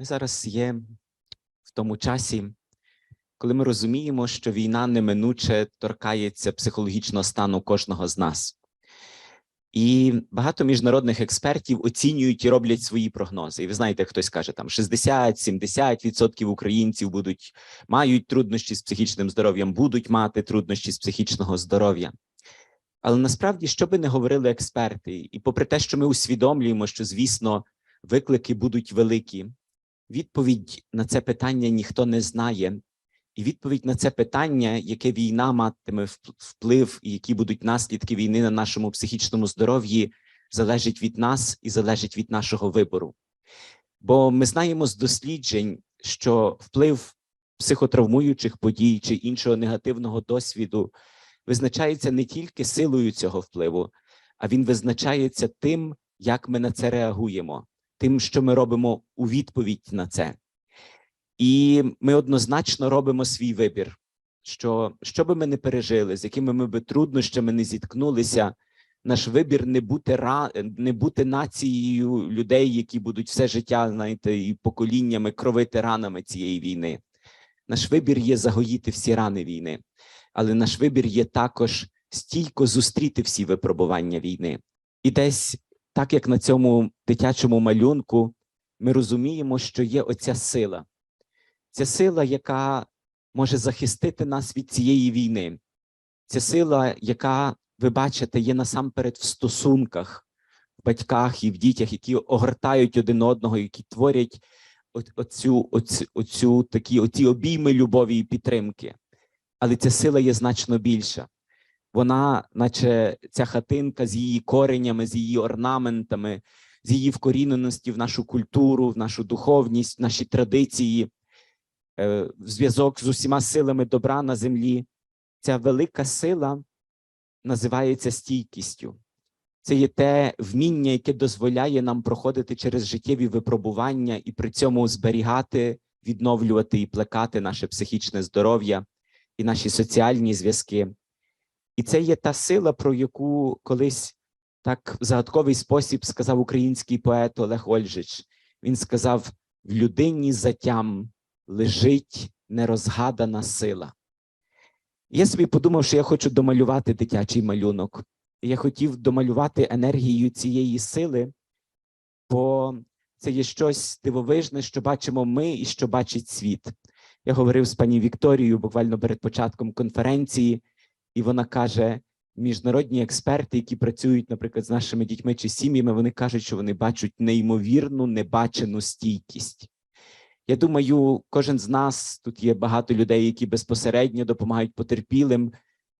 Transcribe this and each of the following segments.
Ми зараз є в тому часі, коли ми розуміємо, що війна неминуче торкається психологічного стану кожного з нас. І багато міжнародних експертів оцінюють і роблять свої прогнози. І ви знаєте, хтось каже, там 60-70% українців будуть мають труднощі з психічним здоров'ям, будуть мати труднощі з психічного здоров'я. Але насправді, що би не говорили експерти, і попри те, що ми усвідомлюємо, що, звісно, виклики будуть великі, відповідь на це питання ніхто не знає. І відповідь на це питання, яке війна матиме вп- вплив, і які будуть наслідки війни на нашому психічному здоров'ї, залежить від нас і залежить від нашого вибору. Бо ми знаємо з досліджень, що вплив психотравмуючих подій чи іншого негативного досвіду визначається не тільки силою цього впливу, а він визначається тим, як ми на це реагуємо, тим, що ми робимо у відповідь на це. І ми однозначно робимо свій вибір. Що, що би ми не пережили, з якими ми би труднощами не зіткнулися, наш вибір не бути не бути нацією людей, які будуть все життя, знаєте, і поколіннями кровити ранами цієї війни. Наш вибір є загоїти всі рани війни, але наш вибір є також стійко зустріти всі випробування війни. І десь, так як на цьому дитячому малюнку, ми розуміємо, що є оця сила, ця сила, яка може захистити нас від цієї війни. Ця сила, яка, ви бачите, є насамперед в стосунках, в батьках і в дітях, які огортають один одного, які творять оцю, оцю, оцю такі оці обійми любові і підтримки. Але ця сила є значно більша. Вона, наче ця хатинка з її коренями, з її орнаментами, з її вкоріненості в нашу культуру, в нашу духовність, в наші традиції, е, в зв'язок з усіма силами добра на землі. Ця велика сила називається стійкістю. Це є те вміння, яке дозволяє нам проходити через життєві випробування і при цьому зберігати, відновлювати і плекати наше психічне здоров'я і наші соціальні зв'язки. І це є та сила, про яку колись так в загадковий спосіб сказав український поет Олег Ольжич. Він сказав: в людині затям лежить нерозгадана сила. Я собі подумав, що я хочу домалювати дитячий малюнок. Я хотів домалювати енергію цієї сили, бо це є щось дивовижне, що бачимо ми і що бачить світ. Я говорив з пані Вікторією буквально перед початком конференції, і вона каже: міжнародні експерти, які працюють, наприклад, з нашими дітьми чи сім'ями, вони кажуть, що вони бачать неймовірну небачену стійкість. Я думаю, кожен з нас тут є багато людей, які безпосередньо допомагають потерпілим,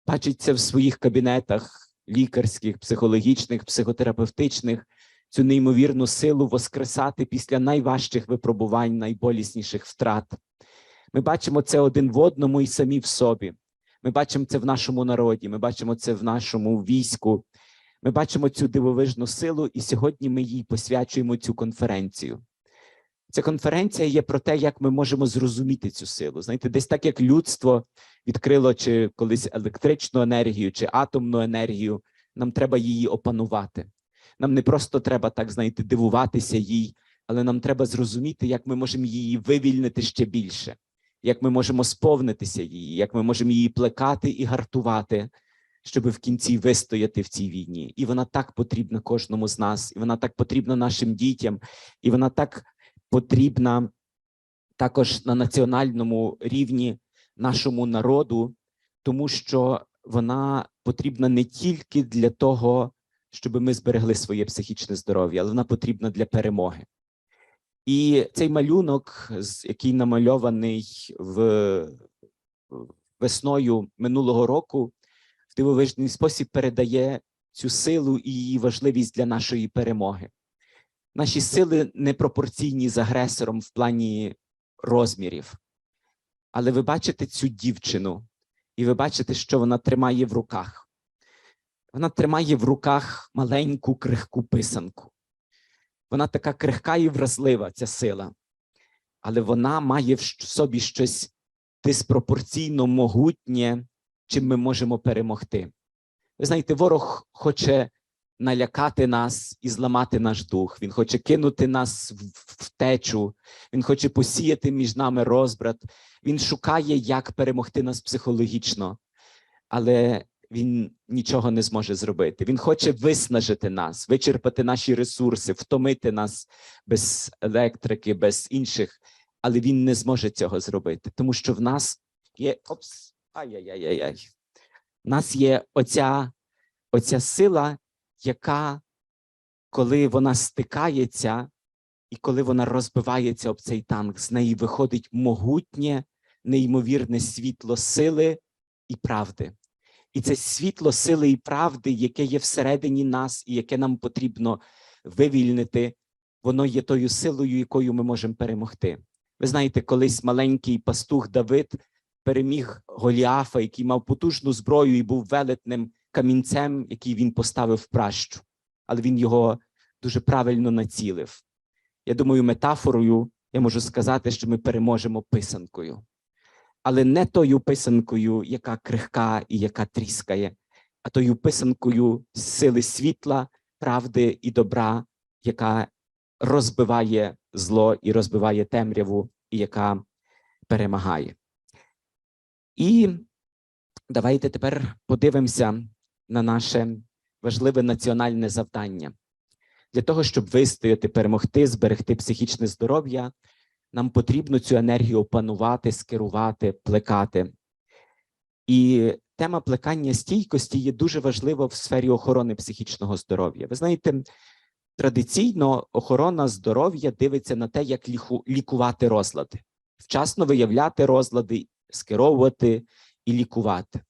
бачить це в своїх кабінетах лікарських, психологічних, психотерапевтичних, цю неймовірну силу воскресати після найважчих випробувань, найболісніших втрат. Ми бачимо це один в одному і самі в собі. Ми бачимо це в нашому народі, ми бачимо це в нашому війську. Ми бачимо цю дивовижну силу, і сьогодні ми їй посвячуємо цю конференцію. Ця конференція є про те, як ми можемо зрозуміти цю силу. Знаєте, десь так як людство відкрило чи колись електричну енергію, чи атомну енергію, нам треба її опанувати. Нам не просто треба так, знаєте, дивуватися їй, але нам треба зрозуміти, як ми можемо її вивільнити ще більше, як ми можемо сповнитися її, як ми можемо її плекати і гартувати, щоб в кінці вистояти в цій війні. І вона так потрібна кожному з нас, і вона так потрібна нашим дітям, і вона так потрібна також на національному рівні нашому народу, тому що вона потрібна не тільки для того, щоб ми зберегли своє психічне здоров'я, але вона потрібна для перемоги. І цей малюнок, який намальований в весною минулого року, в дивовижний спосіб передає цю силу і її важливість для нашої перемоги. Наші сили непропорційні з агресором в плані розмірів. Але ви бачите цю дівчину, і ви бачите, що вона тримає в руках. Вона тримає в руках маленьку крихку писанку. Вона така крихка і вразлива, ця сила, але вона має в собі щось диспропорційно могутнє, чим ми можемо перемогти. Ви знаєте, ворог хоче налякати нас і зламати наш дух. Він хоче кинути нас в втечу, він хоче посіяти між нами розбрат. Він шукає, як перемогти нас психологічно, але він нічого не зможе зробити. Він хоче виснажити нас, вичерпати наші ресурси, втомити нас без електрики, без інших, але він не зможе цього зробити, тому що в нас є опс, ай-яй-яй-яй. В нас є оця, оця сила, яка, коли вона стикається, і коли вона розбивається об цей танк, з неї виходить могутнє, неймовірне світло сили і правди. І це світло сили і правди, яке є всередині нас, і яке нам потрібно вивільнити, воно є тою силою, якою ми можемо перемогти. Ви знаєте, колись маленький пастух Давид переміг Голіафа, який мав потужну зброю і був велетним камінцем, який він поставив в пращу, але він його дуже правильно націлив. Я думаю, метафорою я можу сказати, що ми переможемо писанкою, але не тою писанкою, яка крихка і яка тріскає, а тою писанкою сили світла, правди і добра, яка розбиває зло і розбиває темряву, і яка перемагає. І давайте тепер подивимося на наше важливе національне завдання. Для того, щоб вистояти, перемогти, зберегти психічне здоров'я, нам потрібно цю енергію опанувати, скерувати, плекати. І тема плекання стійкості є дуже важлива в сфері охорони психічного здоров'я. Ви знаєте, традиційно охорона здоров'я дивиться на те, як лікувати розлади, вчасно виявляти розлади, скеровувати і лікувати.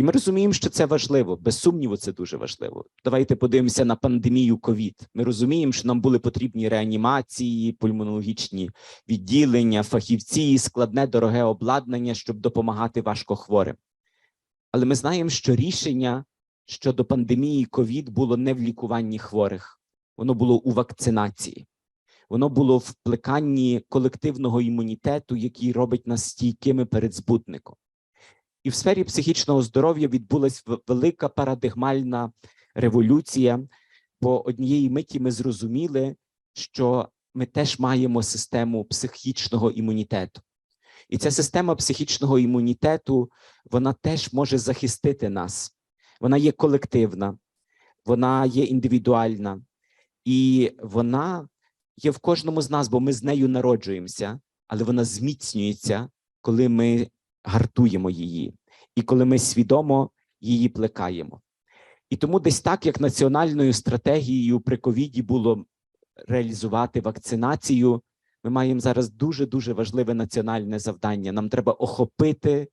І ми розуміємо, що це важливо, без сумніву, це дуже важливо. Давайте подивимося на пандемію ковід. Ми розуміємо, що нам були потрібні реанімації, пульмонологічні відділення, фахівці, складне дороге обладнання, щоб допомагати важкохворим. Але ми знаємо, що рішення щодо пандемії ковід було не в лікуванні хворих, воно було у вакцинації. Воно було в плеканні колективного імунітету, який робить нас стійкими перед збутником. І в сфері психічного здоров'я відбулася велика парадигмальна революція, бо однієї миті ми зрозуміли, що ми теж маємо систему психічного імунітету. І ця система психічного імунітету вона теж може захистити нас. Вона є колективна, вона є індивідуальна, і вона є в кожному з нас, бо ми з нею народжуємося, але вона зміцнюється, коли ми гартуємо її, і коли ми свідомо її плекаємо. І тому десь так, як національною стратегією при ковіді було реалізувати вакцинацію, ми маємо зараз дуже дуже важливе національне завдання. Нам треба охопити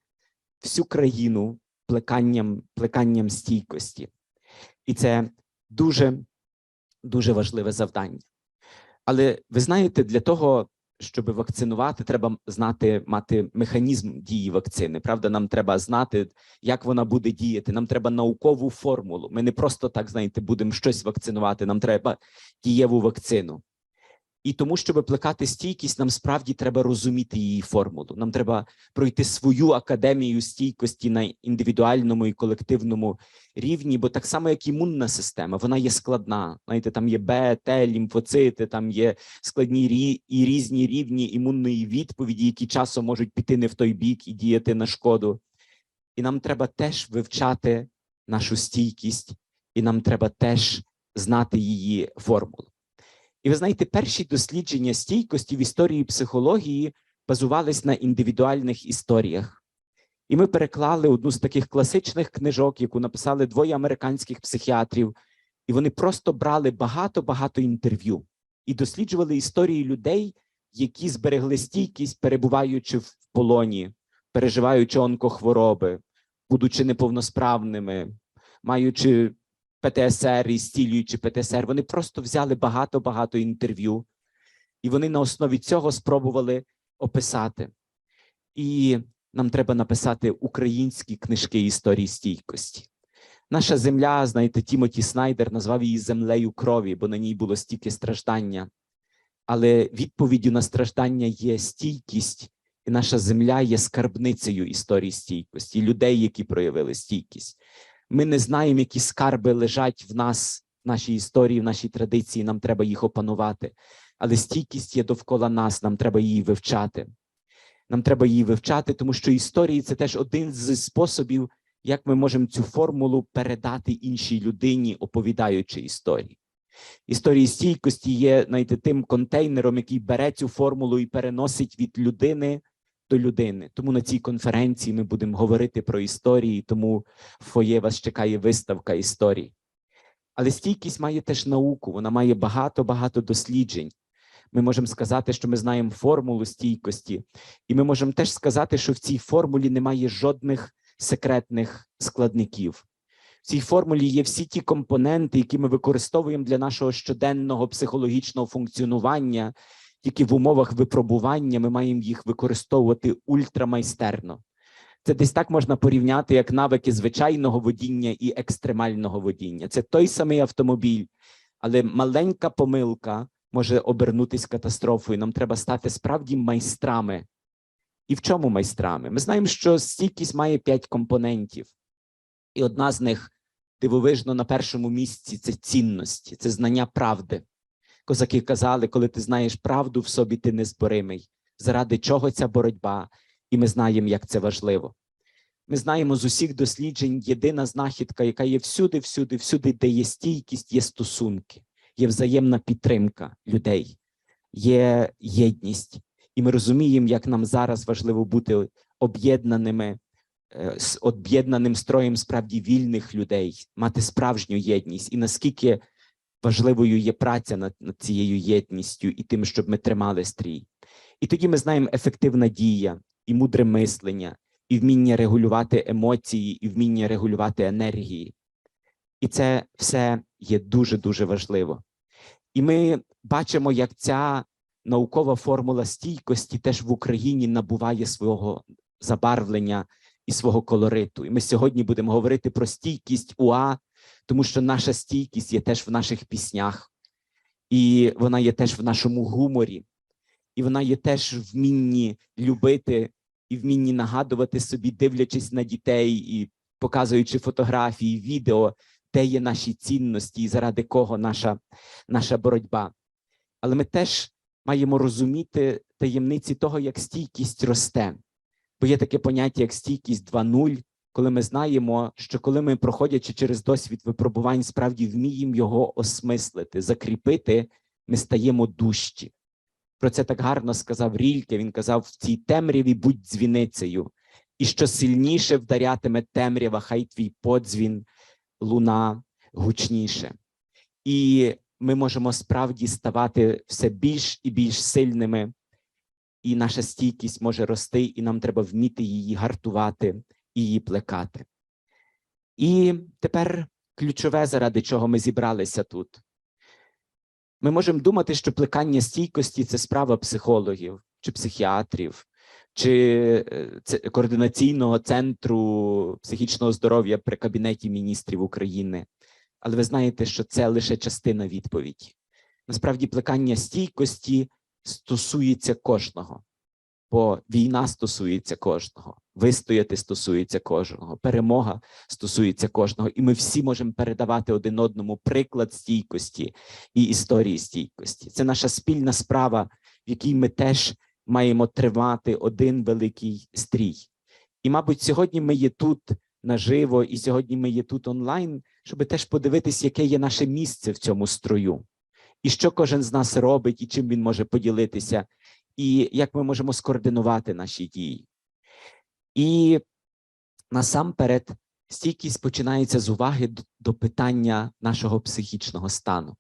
всю країну плеканням, плеканням стійкості. І це дуже дуже важливе завдання. Але ви знаєте, для того, щоб вакцинувати, треба знати, мати механізм дії вакцини. Правда, нам треба знати, як вона буде діяти. Нам треба наукову формулу. Ми не просто так знаєте, будемо щось вакцинувати. Нам треба дієву вакцину. І тому, щоб плекати стійкість, нам справді треба розуміти її формулу. Нам треба пройти свою академію стійкості на індивідуальному і колективному рівні, бо так само, як імунна система, вона є складна. Знаєте, там є Б, Т, лімфоцити, там є складні рі і різні рівні імунної відповіді, які часом можуть піти не в той бік і діяти на шкоду. І нам треба теж вивчати нашу стійкість, і нам треба теж знати її формулу. І ви знаєте, перші дослідження стійкості в історії психології базувались на індивідуальних історіях. І ми переклали одну з таких класичних книжок, яку написали двоє американських психіатрів, і вони просто брали багато-багато інтерв'ю і досліджували історії людей, які зберегли стійкість, перебуваючи в полоні, переживаючи онкохвороби, будучи неповносправними, маючи ПТСР і стілюючи ПТСР, вони просто взяли багато-багато інтерв'ю, і вони на основі цього спробували описати. І нам треба написати українські книжки історії стійкості. Наша земля, знаєте, Тімоті Снайдер назвав її землею крові, бо на ній було стільки страждання. Але відповіддю на страждання є стійкість, і наша земля є скарбницею історії стійкості, людей, які проявили стійкість. Ми не знаємо, які скарби лежать в нас в нашій історії, в нашій традиції, нам треба їх опанувати. Але стійкість є довкола нас, нам треба її вивчати. Нам треба її вивчати, тому що історії це теж один з способів, як ми можемо цю формулу передати іншій людині, оповідаючи історії. Історії стійкості є знаєте, тим контейнером, який бере цю формулу і переносить від людини до людини. Тому на цій конференції ми будемо говорити про історії, тому в фоє вас чекає виставка історій. Але стійкість має теж науку, вона має багато-багато досліджень. Ми можемо сказати, що ми знаємо формулу стійкості, і ми можемо теж сказати, що в цій формулі немає жодних секретних складників. В цій формулі є всі ті компоненти, які ми використовуємо для нашого щоденного психологічного функціонування, тільки в умовах випробування ми маємо їх використовувати ультрамайстерно. Це десь так можна порівняти, як навики звичайного водіння і екстремального водіння. Це той самий автомобіль, але маленька помилка може обернутися катастрофою. Нам треба стати справді майстрами. І в чому майстрами? Ми знаємо, що стійкість має п'ять компонентів, і одна з них дивовижно на першому місці це цінності, це знання правди. Козаки казали, коли ти знаєш правду в собі, ти незборимий. Заради чого ця боротьба? І ми знаємо, як це важливо. Ми знаємо з усіх досліджень єдина знахідка, яка є всюди, всюди, всюди, де є стійкість, є стосунки, є взаємна підтримка людей, є єдність. І ми розуміємо, як нам зараз важливо бути об'єднаними, е, з об'єднаним строєм справді вільних людей, мати справжню єдність, і наскільки важливою є праця над, над цією єдністю і тим, щоб ми тримали стрій. І тоді ми знаємо ефективна дія, і мудре мислення, і вміння регулювати емоції, і вміння регулювати енергії. І це все є дуже дуже важливо. І ми бачимо, як ця наукова формула стійкості теж в Україні набуває свого забарвлення і свого колориту. І ми сьогодні будемо говорити про стійкість УА, тому що наша стійкість є теж в наших піснях, і вона є теж в нашому гуморі, і вона є теж в любити і вмінні нагадувати собі, дивлячись на дітей і показуючи фотографії, відео, де є наші цінності і заради кого наша, наша боротьба. Але ми теж маємо розуміти таємниці того, як стійкість росте. Бо є таке поняття, як стійкість 2.0, коли ми знаємо, що коли ми, проходячи через досвід випробувань, справді вміємо його осмислити, закріпити, ми стаємо дужчі. Про це так гарно сказав Рільке. Він казав: в цій темряві будь дзвіницею, і що сильніше вдарятиме темрява, хай твій подзвін, луна гучніше. І ми можемо справді ставати все більш і більш сильними, і наша стійкість може рости, і нам треба вміти її гартувати і її плекати. І тепер ключове, заради чого ми зібралися тут. Ми можемо думати, що плекання стійкості це справа психологів чи психіатрів, чи е, координаційного центру психічного здоров'я при Кабінеті міністрів України. Але ви знаєте, що це лише частина відповіді. Насправді, плекання стійкості стосується кожного, бо війна стосується кожного, вистояти стосується кожного, перемога стосується кожного, і ми всі можемо передавати один одному приклад стійкості і історії стійкості. Це наша спільна справа, в якій ми теж маємо тримати один великий стрій. І, мабуть, сьогодні ми є тут наживо, і сьогодні ми є тут онлайн, щоб теж подивитись, яке є наше місце в цьому строю, і що кожен з нас робить, і чим він може поділитися, і як ми можемо скоординувати наші дії. І насамперед, стійкість починається з уваги до, питання нашого психічного стану.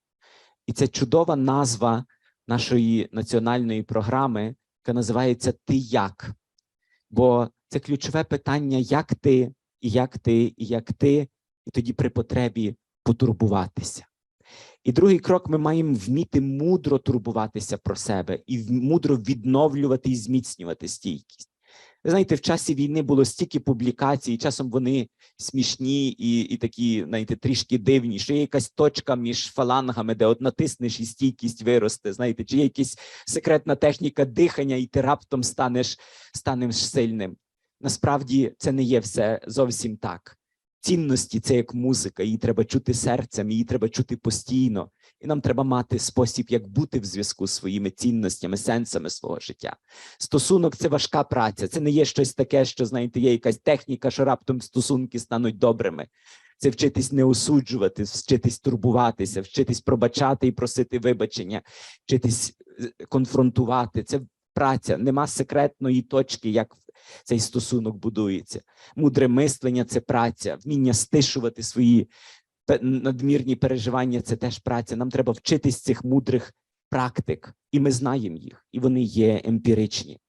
І це чудова назва нашої національної програми, яка називається Ти як? Бо це ключове питання, як ти, і як ти, і як ти, і тоді при потребі потурбуватися. І другий крок ми маємо вміти мудро турбуватися про себе і мудро відновлювати і зміцнювати стійкість. Ви знаєте, в часі війни було стільки публікацій, часом вони смішні і, і такі, знаєте, трішки дивні, що є якась точка між фалангами, де от натиснеш і стійкість виросте. Знаєте, чи є якась секретна техніка дихання, і ти раптом станеш, станеш сильним. Насправді це не є все зовсім так. Цінності це як музика, її треба чути серцем, її треба чути постійно. І нам треба мати спосіб, як бути в зв'язку з своїми цінностями, сенсами свого життя. Стосунок це важка праця. Це не є щось таке, що знаєте, є якась техніка, що раптом стосунки стануть добрими. Це вчитись не осуджувати, вчитись турбуватися, вчитись пробачати і просити вибачення, вчитись е, конфронтувати. Це праця. Нема секретної точки, як цей стосунок будується. Мудре мислення це праця, вміння стишувати свої надмірні переживання це теж праця. Нам треба вчитись цих мудрих практик, і ми знаємо їх, і вони є емпіричні.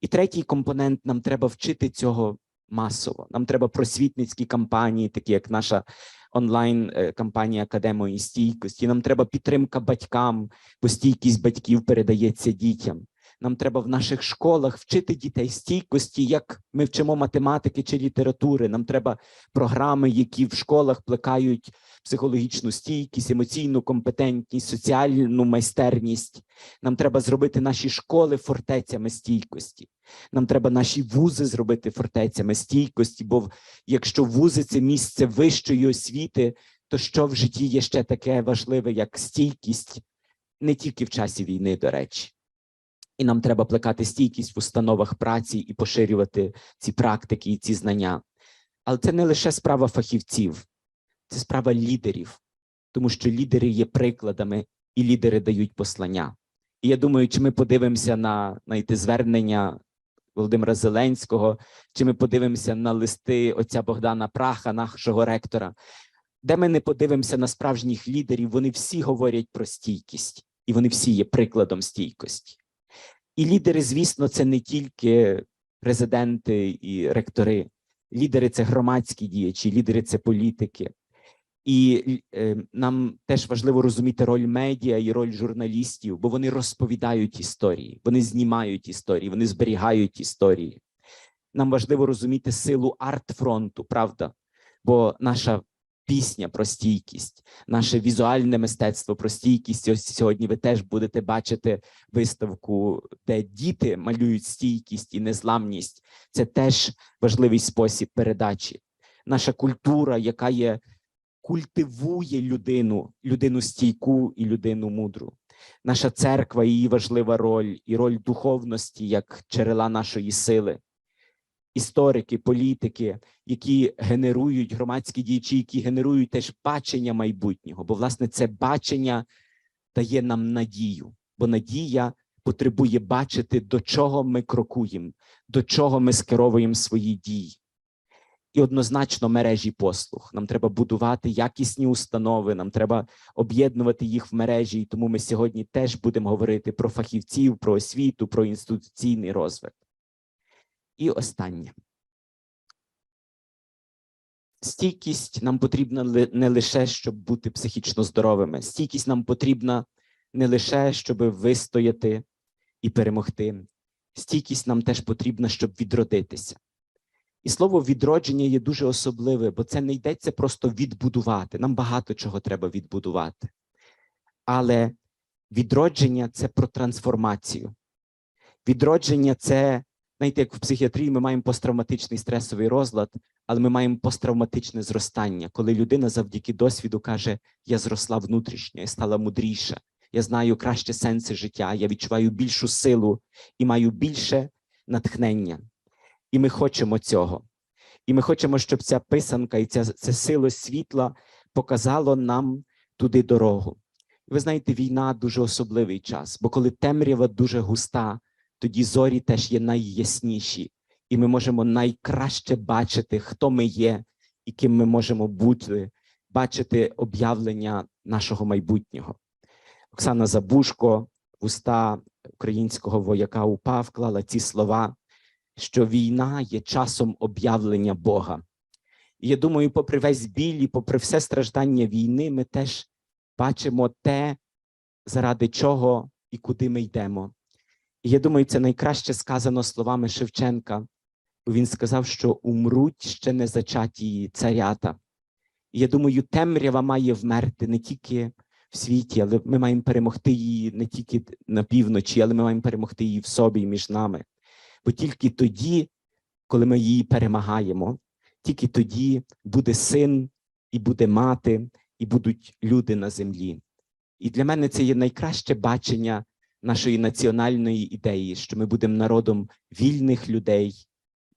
І третій компонент нам треба вчити цього масово. Нам треба просвітницькі кампанії, такі як наша онлайн е, кампанія Академії стійкості. Нам треба підтримка батькам, бо стійкість батьків передається дітям. Нам треба в наших школах вчити дітей стійкості, як ми вчимо математики чи літератури. Нам треба програми, які в школах плекають психологічну стійкість, емоційну компетентність, соціальну майстерність. Нам треба зробити наші школи фортецями стійкості. Нам треба наші вузи зробити фортецями стійкості, бо якщо вузи це місце вищої освіти, то що в житті є ще таке важливе, як стійкість, не тільки в часі війни, до речі. І нам треба плекати стійкість в установах праці і поширювати ці практики і ці знання. Але це не лише справа фахівців, це справа лідерів, тому що лідери є прикладами, і лідери дають послання. І я думаю, чи ми подивимося на знаєте, звернення Володимира Зеленського, чи ми подивимося на листи отця Богдана Праха, нашого ректора, де ми не подивимося на справжніх лідерів, вони всі говорять про стійкість, і вони всі є прикладом стійкості. І лідери, звісно, це не тільки президенти і ректори. Лідери це громадські діячі, лідери це політики. І е, нам теж важливо розуміти роль медіа і роль журналістів, бо вони розповідають історії, вони знімають історії, вони зберігають історії. Нам важливо розуміти силу арт-фронту, правда? Бо наша пісня про стійкість, наше візуальне мистецтво про стійкість. Ось сьогодні ви теж будете бачити виставку, де діти малюють стійкість і незламність. Це теж важливий спосіб передачі. Наша культура, яка є культивує людину, людину стійку і людину мудру. Наша церква, її важлива роль, і роль духовності як джерела нашої сили. Історики, політики, які генерують громадські діячі, які генерують теж бачення майбутнього. Бо, власне, це бачення дає нам надію, бо надія потребує бачити, до чого ми крокуємо, до чого ми скеровуємо свої дії і однозначно мережі послуг. Нам треба будувати якісні установи, нам треба об'єднувати їх в мережі. І тому ми сьогодні теж будемо говорити про фахівців, про освіту, про інституційний розвиток. І останнє. Стійкість нам потрібна не лише, щоб бути психічно здоровими. Стійкість нам потрібна не лише, щоб вистояти і перемогти. Стійкість нам теж потрібна, щоб відродитися. І слово відродження є дуже особливе, бо це не йдеться просто відбудувати. Нам багато чого треба відбудувати. Але відродження це про трансформацію. Відродження це, знаєте, як в психіатрії ми маємо посттравматичний стресовий розлад, але ми маємо посттравматичне зростання, коли людина завдяки досвіду каже: Я зросла внутрішньо, я стала мудріша, я знаю краще сенси життя, я відчуваю більшу силу і маю більше натхнення. І ми хочемо цього. І ми хочемо, щоб ця писанка і ця, це сило світла показало нам туди дорогу. Ви знаєте, війна дуже особливий час, бо коли темрява дуже густа, тоді зорі теж є найясніші, і ми можемо найкраще бачити, хто ми є і ким ми можемо бути, бачити об'явлення нашого майбутнього. Оксана Забушко, уста українського вояка УПА вклала ці слова що війна є часом об'явлення Бога. І я думаю, попри весь біль і попри все страждання війни, ми теж бачимо те, заради чого і куди ми йдемо. І я думаю, це найкраще сказано словами Шевченка, бо він сказав, що умруть ще не зачаті царята. І я думаю, темрява має вмерти не тільки в світі, але ми маємо перемогти її не тільки на півночі, але ми маємо перемогти її в собі між нами. Бо тільки тоді, коли ми її перемагаємо, тільки тоді буде син, і буде мати, і будуть люди на землі. І для мене це є найкраще бачення нашої національної ідеї, що ми будемо народом вільних людей,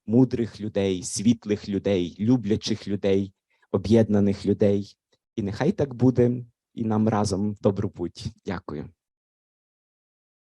мудрих людей, світлих людей, люблячих людей, об'єднаних людей. І нехай так буде, і нам разом добру путь. Дякую.